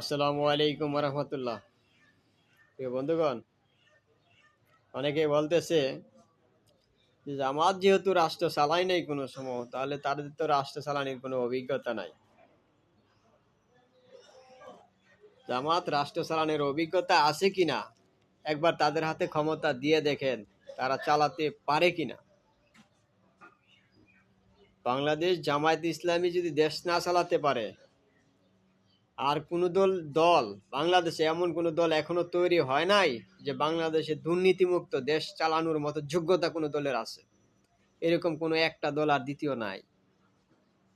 আসসালামু আলাইকুম রহমতুল্লাহ প্রিয় বন্ধুগণ, অনেকে বলতেছে যে জামাত যেহেতু রাষ্ট্র চালাই নাই কোনো সময়, তাহলে তাদের তো রাষ্ট্র চালানির কোনো অভিজ্ঞতা নাই। জামাত রাষ্ট্র চালানোর অভিজ্ঞতা আছে কিনা একবার তাদের হাতে ক্ষমতা দিয়ে দেখেন, তারা চালাতে পারে কিনা বাংলাদেশ জামায়াত ইসলামী যদি দেশ না চালাতে পারে আর কোনো দল দল, বাংলাদেশে এমন কোনো দল এখনও তৈরি হয় নাই যে বাংলাদেশে দুর্নীতিমুক্ত দেশ চালানোর মতো যোগ্যতা কোনো দলের আছে? এরকম কোনো একটা দল আর দ্বিতীয় নাই।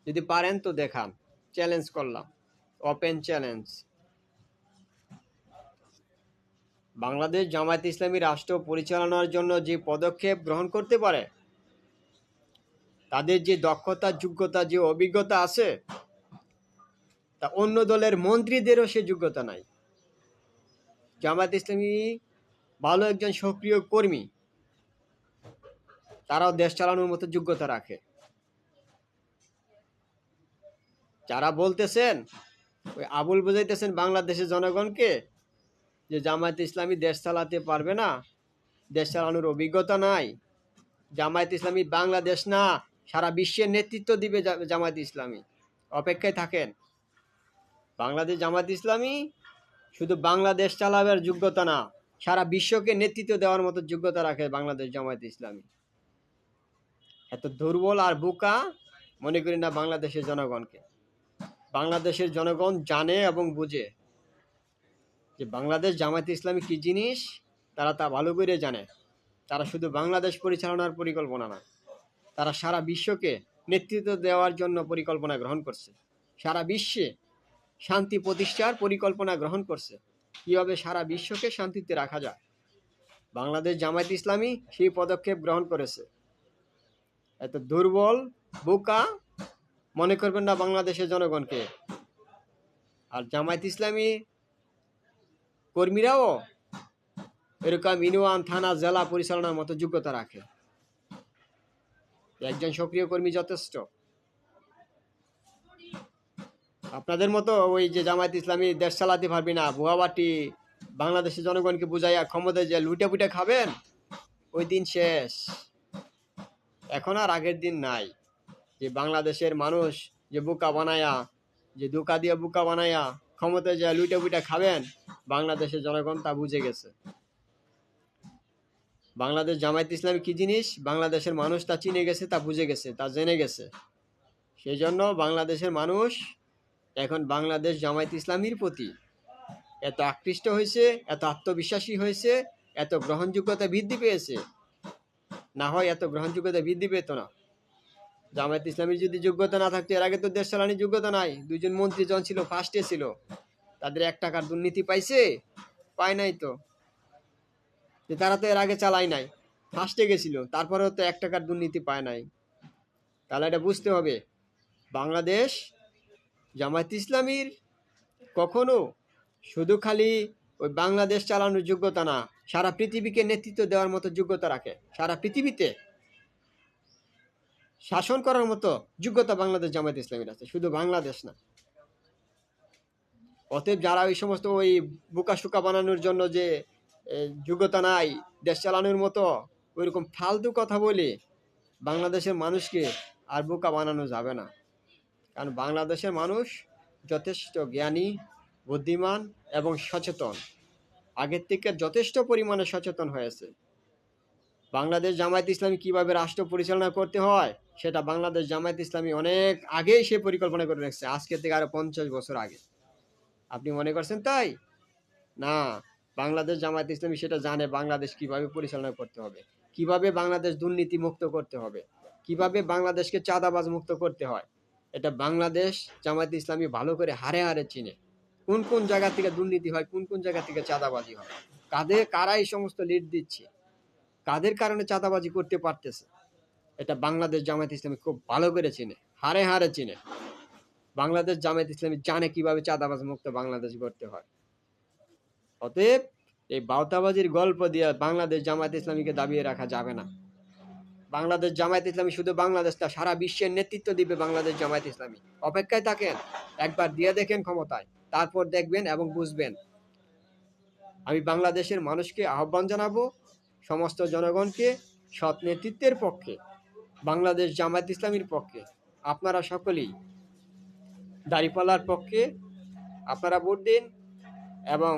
যদি পারেন তো দেখান। চ্যালেঞ্জ করলাম। Open challenge. বাংলাদেশ জামায়াত ইসলামী রাষ্ট্র পরিচালনার জন্য যে পদক্ষেপ গ্রহণ করতে পারে, তাদের যে দক্ষতা, যোগ্যতা, যে অভিজ্ঞতা আছে তা অন্য দলের মন্ত্রীদেরও সে যোগ্যতা নাই। জামায়াত ইসলামী ভালো একজন সক্রিয় কর্মী, তারাও দেশ চালানোর মতো যোগ্যতা রাখে। যারা বলতেছেন, ওই আবুল বুঝাইতেছেন বাংলাদেশের জনগণকে যে জামায়াত ইসলামী দেশ চালাতে পারবে না, দেশ চালানোর অভিজ্ঞতা নাই, জামায়াত ইসলামী বাংলাদেশ না, সারা বিশ্বের নেতৃত্ব দিবে জামায়াত ইসলামী। অপেক্ষায় থাকেন। বাংলাদেশ জামাত ইসলামী শুধু বাংলাদেশ চালাবার যোগ্যতা না, সারা বিশ্বকে নেতৃত্ব দেওয়ার মতো যোগ্যতা রাখে বাংলাদেশ জামায়াত ইসলামী। এত দুর্বল আর বোকা মনে করি না বাংলাদেশের জনগণকে। বাংলাদেশের জনগণ জানে এবং বুঝে যে বাংলাদেশ জামায়াত ইসলামী কি জিনিস, তারা তা ভালো করে জানে। তারা শুধু বাংলাদেশ পরিচালনার পরিকল্পনা না, তারা সারা বিশ্বকে নেতৃত্ব দেওয়ার জন্য পরিকল্পনা গ্রহণ করছে। সারা বিশ্বে শান্তি প্রতিষ্ঠার পরিকল্পনা গ্রহণ করছে। কীভাবে সারা বিশ্বকে শান্তিতে রাখা যায়? বাংলাদেশ জামায়াত ইসলামী সেই পদক্ষেপ গ্রহণ করেছে। এত দুর্বল, বোকা মনে করবেন না বাংলাদেশের জনগণকে। আর জামায়াত ইসলামী কর্মীরাও এরকম ইউনিয়ন থানা জেলা পরিচালনার মতো যোগ্যতা রাখে। একজন সক্রিয় কর্মী যথেষ্ট। আপনাদের মতো ওই যে জামায়াত ইসলামী দেশ চালাতে পারবি না ভুয়াবাটি বাংলাদেশের জনগণকে বুঝাইয়া ক্ষমতায় যে লুটে পুটে খাবেন, ওই দিন শেষ। এখন আর আগের দিন নাই যে বাংলাদেশের মানুষ যে বোকা বানায়া, যে দোকা দিয়ে বোকা বানায়া ক্ষমতায় যে লুটে পুটে খাবেন, বাংলাদেশের জনগণ তা বুঝে গেছে। বাংলাদেশ জামায়াত ইসলামী কি জিনিস? বাংলাদেশের মানুষ তা চিনে গেছে, তা বুঝে গেছে, তা জেনে গেছে। সেই জন্য বাংলাদেশের মানুষ এখন বাংলাদেশ জামায়াত ইসলামীর প্রতি এত আকৃষ্ট হয়েছে, এত আত্মবিশ্বাসী হয়েছে, এত গ্রহণযোগ্যতা বৃদ্ধি পেয়েছে, না হয় এত গ্রহণযোগ্যতা বৃদ্ধি পেত না। জামায়াত ইসলামীর যদি যোগ্যতা না থাকতো, এর আগে তো দেশ চালানির যোগ্যতা নাই। দুজন মন্ত্রী জন ছিল ফার্স্টে ছিল, তাদের এক টাকার দুর্নীতি পাইছে, পায় নাই তো। যে তারা তো এর আগে চালাই নাই ফার্স্টে গেছিল, তারপরেও তো এক টাকার দুর্নীতি পায় নাই। তাহলে এটা বুঝতে হবে, বাংলাদেশ জামায়াত ইসলামীর কখনো শুধু খালি ওই বাংলাদেশ চালানোর যোগ্যতা না, সারা পৃথিবীকে নেতৃত্ব দেওয়ার মতো যোগ্যতা রাখে। সারা পৃথিবীতে শাসন করার মতো যোগ্যতা বাংলাদেশ জামায়াত ইসলামীর আছে, শুধু বাংলাদেশ না। অতএব যারা ওই সমস্ত ওই বোকা সুকা বানানোর জন্য যে যোগ্যতা নাই, দেশ চালানোর মতো ওইরকম ফালতু কথা বলে বাংলাদেশের মানুষকে আর বোকা বানানো যাবে না। কারণ বাংলাদেশের মানুষ যথেষ্ট জ্ঞানী, বুদ্ধিমান এবং সচেতন। আগের থেকে যথেষ্ট পরিমাণে সচেতন হয়েছে। বাংলাদেশ জামায়াত ইসলামী কীভাবে রাষ্ট্র পরিচালনা করতে হয়, সেটা বাংলাদেশ জামায়াত ইসলামী অনেক আগেই সে পরিকল্পনা করে রেখেছে, আজকে থেকে আরও পঞ্চাশ বছর আগে। আপনি মনে করছেন তাই? না, বাংলাদেশ জামায়াত ইসলামী সেটা জানে বাংলাদেশ কীভাবে পরিচালনা করতে হবে, কীভাবে বাংলাদেশ দুর্নীতি মুক্ত করতে হবে, কীভাবে বাংলাদেশকে চাঁদাবাজ মুক্ত করতে হয়। এটা বাংলাদেশ জামায়াত ইসলামী ভালো করে হারে হারে চিনে। কোন কোন জায়গা থেকে দুর্নীতি হয়, কোন কোন জায়গা থেকে চাঁদাবাজি হয়। কাদের কারা এই সমস্ত লিড দিচ্ছে। কাদের কারণে চাঁদাবাজি করতে পারতেছে? এটা বাংলাদেশ জামায়াত ইসলামী খুব ভালো করে চিনে, হারে হারে চিনে। বাংলাদেশ জামায়াত ইসলামী জানে কীভাবে চাঁদাবাজ মুক্ত বাংলাদেশ করতে হয়। অতএব এই বাউতাবাজির গল্প দিয়ে বাংলাদেশ জামায়াত ইসলামীকে দাবিয়ে রাখা যাবে না। বাংলাদেশ জামায়াত ইসলামী শুধু বাংলাদেশ না সারা বিশ্বের নেতৃত্ব দিবে বাংলাদেশ জামায়াত ইসলামী। অপেক্ষায় থাকেন, একবার দিয়ে দেখেন ক্ষমতায়, তারপর দেখবেন এবং বুঝবেন। আমি বাংলাদেশের মানুষকে আহ্বান জানাব, সমস্ত জনগণকে, সৎ নেতৃত্বের পক্ষে, বাংলাদেশ জামায়াত ইসলামীর পক্ষে, আপনারা সকলেই, দাঁড়িপাল্লার পক্ষে, আপনারা ভোট দিন এবং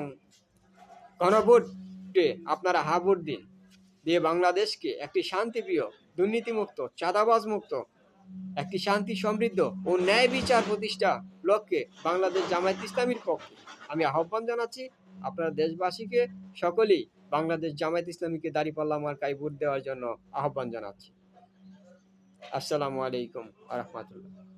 গণভোটে আপনারা হা ভোট দিন। দিয়ে বাংলাদেশকে একটি শান্তিপ্রিয় দুর্নীতিমুক্ত চাঁদাবাজ মুক্ত একটি শান্তি, সমৃদ্ধ ও ন্যায় বিচার প্রতিষ্ঠা লক্ষ্যে বাংলাদেশ জামায়াত ইসলামীর পক্ষে। আমি আহ্বান জানাচ্ছি আপনারা দেশবাসীকে, সকলেই বাংলাদেশ জামায়াত ইসলামীকে দাঁড়িপাল্লা মার্কায় ভোট দেওয়ার জন্য আহ্বান জানাচ্ছি। আসসালামু আলাইকুম আ রহমতুল্লাহ।